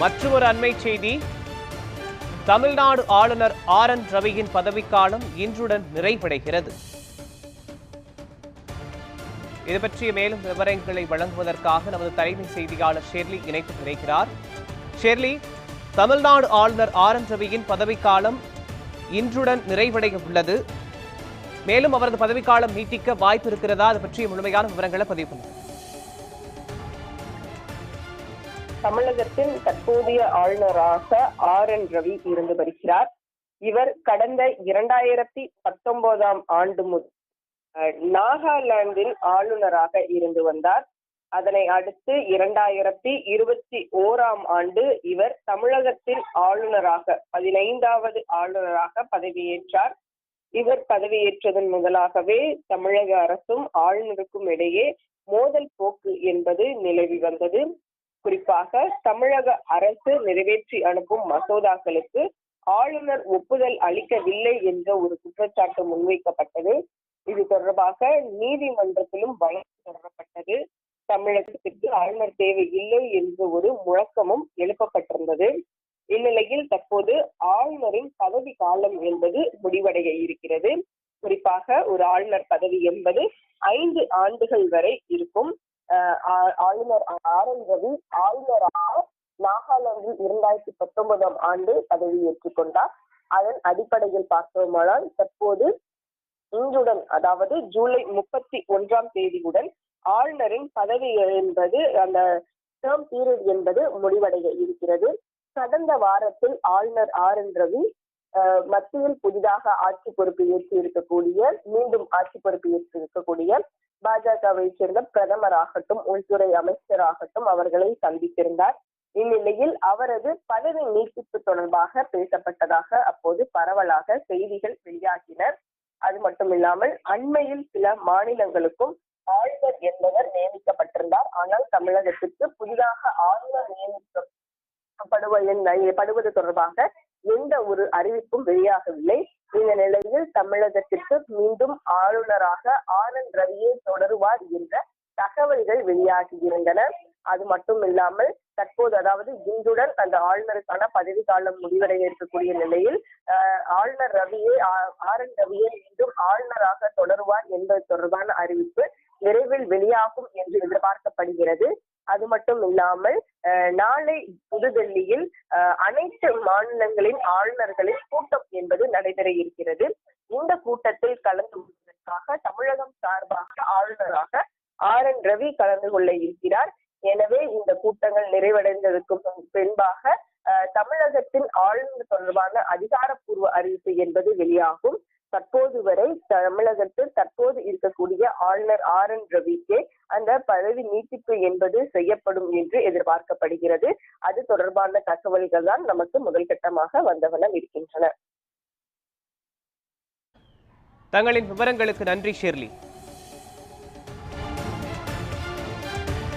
மற்றொரு அண்மை செய்தி. தமிழ்நாடு ஆளுநர் ஆர் என் ரவியின் பதவிக்காலம் இன்றுடன் நிறைவடைகிறது. இது பற்றிய மேலும் விவரங்களை வழங்குவதற்காக நமது தலைமை செய்தியாளர் ஷெர்லி இணைத்து கிடைக்கிறார் ஷெர்லி தமிழ்நாடு ஆளுநர் ஆர் என் ரவியின் பதவிக்காலம் இன்றுடன் நிறைவடைய உள்ளது. மேலும் அவரது பதவிக்காலம் நீட்டிக்க வாய்ப்பு இருக்கிறதா? அது பற்றிய முழுமையான விவரங்களை பதிவு பண்ணுங்கள். தமிழகத்தின் தற்போதைய ஆளுநராக ஆர் என் ரவி இருந்து வருகிறார். இவர் கடந்த இரண்டாயிரத்தி பத்தொன்பதாம் ஆண்டு முதல் நாகாலாந்தின் ஆளுநராக இருந்து வந்தார். அதனை அடுத்து இரண்டாயிரத்தி இருபத்தி ஓராம் ஆண்டு இவர் தமிழகத்தின் ஆளுநராக பதினைந்தாவது ஆளுநராக பதவியேற்றார். இவர் பதவியேற்றதன் முதலாகவே தமிழக அரசும் ஆளுநருக்கும் இடையே மோதல் போக்கு என்பது நிலவி வந்தது. குறிப்பாக தமிழக அரசு நிறைவேற்றி அனுப்பும் மசோதாக்களுக்கு ஆளுநர் ஒப்புதல் அளிக்கவில்லை என்ற ஒரு குற்றச்சாட்டு முன்வைக்கப்பட்டது. இது தொடர்பாக நீதிமன்றத்திலும் வழக்கு தொடரப்பட்டது. தமிழகத்திற்கு ஆளுநர் தேவை இல்லை என்று ஒரு முழக்கமும் எழுப்பப்பட்டிருந்தது. இந்நிலையில் தற்போது ஆளுநரின் பதவி காலம் என்பது முடிவடைய இருக்கிறது. குறிப்பாக ஒரு ஆளுநர் பதவி என்பது ஐந்து ஆண்டுகள் வரை இருக்கும். ஆளுநர் ஆர் என் ரவி ஆளுநராக நாகாலாந்தில் இரண்டாயிரத்தி பத்தொன்பதாம் ஆண்டு பதவியேற்றுக் கொண்டார். அதன் அடிப்படையில் பார்த்தோமானால் தற்போது இன்றுடன் அதாவது ஜூலை முப்பத்தி ஒன்றாம் தேதியுடன் ஆளுநரின் பதவி என்பது அந்த டேர்ம் பீரியட் என்பது முடிவடைய இருக்கிறது. கடந்த வாரத்தில் ஆளுநர் ஆர் என் ரவி அஹ், மத்தியில் புதிதாக ஆட்சி பொறுப்பு ஏற்று இருக்கக்கூடிய மீண்டும் ஆட்சி பொறுப்பு ஏற்று இருக்கக்கூடிய பாஜகவை சேர்ந்த பிரதமராகட்டும் உள்துறை அமைச்சராகட்டும் அவர்களை சந்தித்திருந்தார். இந்நிலையில் அவரது பதவி நீட்டிப்பு தொடர்பாக பேசப்பட்டதாக அப்போது பரவலாக செய்திகள் வெளியாகின. அது மட்டும் இல்லாமல் அண்மையில் சில மாநிலங்களுக்கும் ஆளுநர் என்பவர் நியமிக்கப்பட்டிருந்தார். ஆனால் தமிழகத்திற்கு புதிதாக ஆளுநர் நியமிக்கப்படுவது படுவது தொடர்பாக எந்த ஒரு அறிவிப்பும் வெளியாகவில்லை. தமிழகத்திற்கு மீண்டும் ஆளுநராக ஆர் என் ரவியே தொடருவார் என்ற தகவல்கள் வெளியாகியிருந்தன அது மட்டும் இல்லாமல் தற்போது அதாவது இன்றுடன் அந்த ஆளுநருக்கான பதவி காலம் முடிவடைய இருக்கக்கூடிய நிலையில் ஆளுநர் ரவியே ஆ- ஆர் என் ரவியே மீண்டும் ஆளுநராக தொடருவார் என்பது தொடர்பான அறிவிப்பு விரைவில் வெளியாகும் என்று எதிர்பார்க்கப்படுகிறது. அது மட்டும் இல்லாமல் நாளை புதுடெல்லியில் அனைத்து மாநிலங்களின் ஆளுநர்களின் கூட்டம் என்பது நடைபெற இருக்கிறது. இந்த கூட்டத்தில் கலந்து கொள்வதற்காக தமிழகம் சார்பாக ஆளுநராக ஆர் என் ரவி கலந்து கொள்ள இருக்கிறார். எனவே இந்த கூட்டங்கள் நிறைவடைந்ததற்கு பின்- பின்பாக தமிழகத்தின் ஆளுநர் தொடர்பான அதிகாரப்பூர்வ அறிவிப்பு என்பது வெளியாகும். தற்போது வரை தமிழகத்தில் தற்போது இருக்கக்கூடிய ஆளுநர் ஆர் என் ரவிக்கே அந்த பதவி நீட்டிப்பு என்பது செய்யப்படும் என்று எதிர்பார்க்கப்படுகிறது. அது தொடர்பான தகவல்கள் தான் நமக்கு முதல் கட்டமாக வந்தவண்ணம் இருக்கின்றன. தங்களின் விவரங்களுக்கு நன்றி ஷெர்லி.